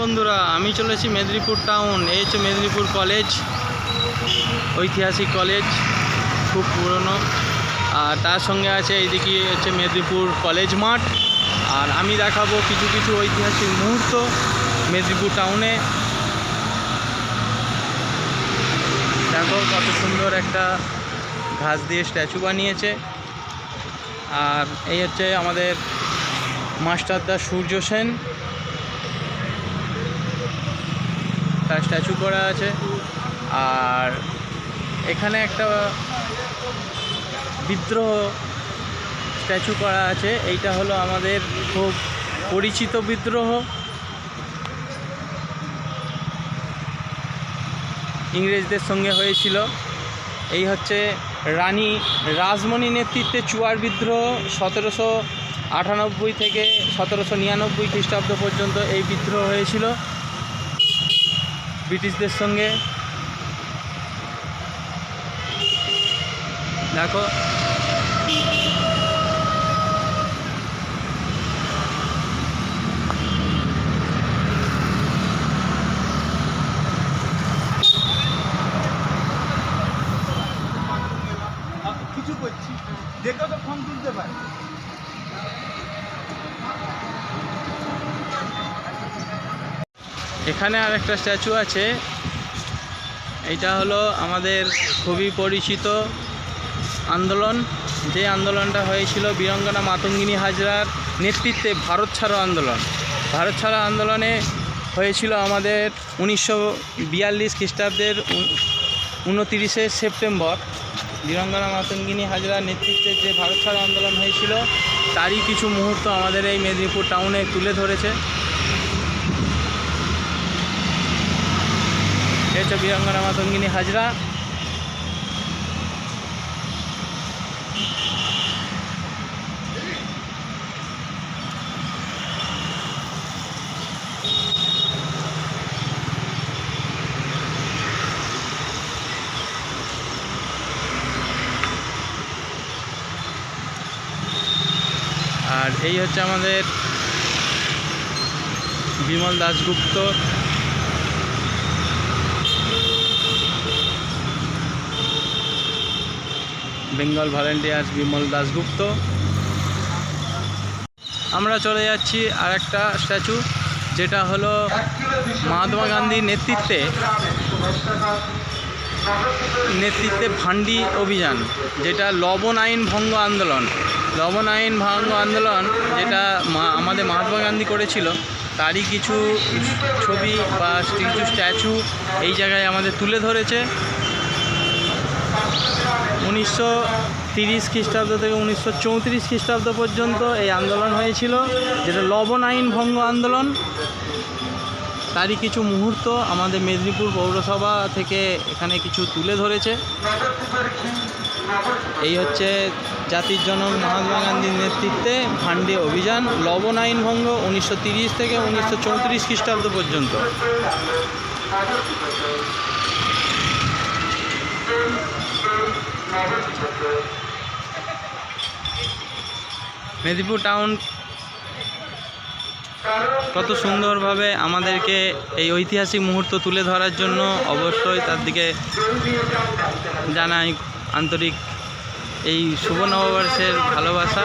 বন্ধুরা, আমি চলেছি মেদিনীপুর টাউন। এই হচ্ছে মেদিনীপুর কলেজ, ঐতিহাসিক কলেজ, খুব পুরনো। আর তার সঙ্গে আছে এইদিকে হচ্ছে মেদিনীপুর কলেজ মাঠ। আর আমি দেখাবো কিছু কিছু ঐতিহাসিক মুহূর্ত মেদিনীপুর টাউনে। দেখো কত সুন্দর একটা ঘাস দিয়ে স্ট্যাচু বানিয়েছে। আর এই হচ্ছে আমাদের মাস্টারদা সূর্য সেন। স্ট্যাচু করা আছে। আর এখানে একটা বিদ্রোহ স্ট্যাচু করা আছে। এইটা হলো আমাদের খুব পরিচিত বিদ্রোহ। ইংরেজদের সঙ্গে হয়েছিল। এই হচ্ছে রানী রাজমণি নেতৃত্বে চুয়ার বিদ্রোহ সতেরোশো আটানব্বই থেকে সতেরোশো নিরানব্বই খ্রিস্টাব্দ পর্যন্ত এই বিদ্রোহ হয়েছিল। ব্রিটিশদের সঙ্গে। দেখো। কিছু করছি। দেখো তো ফোন তুলতে পারে। এখানে আর একটা স্ট্যাচু আছে। এটা হলো আমাদের খুবই পরিচিত আন্দোলন। যে আন্দোলনটা হয়েছিল বীরঙ্গনা মাতঙ্গিনী হাজরার নেতৃত্বে ভারত ছাড়ো আন্দোলন। ভারত ছাড়ো আন্দোলনে হয়েছিল আমাদের উনিশশো বিয়াল্লিশ খ্রিস্টাব্দের উনতিরিশে সেপ্টেম্বর। বীরঙ্গনা মাতঙ্গিনী হাজরার নেতৃত্বে যে ভারত ছাড়ো আন্দোলন হয়েছিল, তারই কিছু মুহূর্ত আমাদের এই মেদিনীপুর টাউনে তুলে ধরেছে। এই হচ্ছে বীরাঙ্গনা মাতঙ্গিনী হাজরা আর এই হচ্ছে আমাদের Bimal Dasgupta. Bengal volunteers Bimal Dasgupta. আমরা চলে যাচ্ছি আর একটা স্ট্যাচু, যেটা হলো মহাত্মা গান্ধীর নেতৃত্বে নেতৃত্বে ভান্ডি অভিযান, যেটা লবণ আইন ভঙ্গ আন্দোলন। লবণ আইন ভঙ্গ আন্দোলন, যেটা আমাদের মহাত্মা গান্ধী করেছিল, তারই কিছু ছবি বা কিছু স্ট্যাচু এই জায়গায় আমাদের তুলে ধরেছে। উনিশশো তিরিশ খ্রিস্টাব্দ থেকে উনিশশো চৌত্রিশ খ্রিস্টাব্দ পর্যন্ত এই আন্দোলন হয়েছিল, যেটা লবণ আইন ভঙ্গ আন্দোলন। তারই কিছু মুহূর্ত আমাদের মেদিনীপুর পৌরসভা থেকে এখানে কিছু তুলে ধরেছে। এই হচ্ছে জাতির জনক মহাত্মা গান্ধীর নেতৃত্বে ভান্ডে অভিযান, লবণ আইন ভঙ্গ উনিশশো তিরিশ থেকে উনিশশো চৌত্রিশ খ্রিস্টাব্দ পর্যন্ত। মেদিনীপুর টাউন কত সুন্দরভাবে আমাদেরকে এই ঐতিহাসিক মুহূর্ত তুলে ধরার জন্য অবশ্যই তার দিকে জানাই আন্তরিক এই শুভ নববর্ষের ভালোবাসা।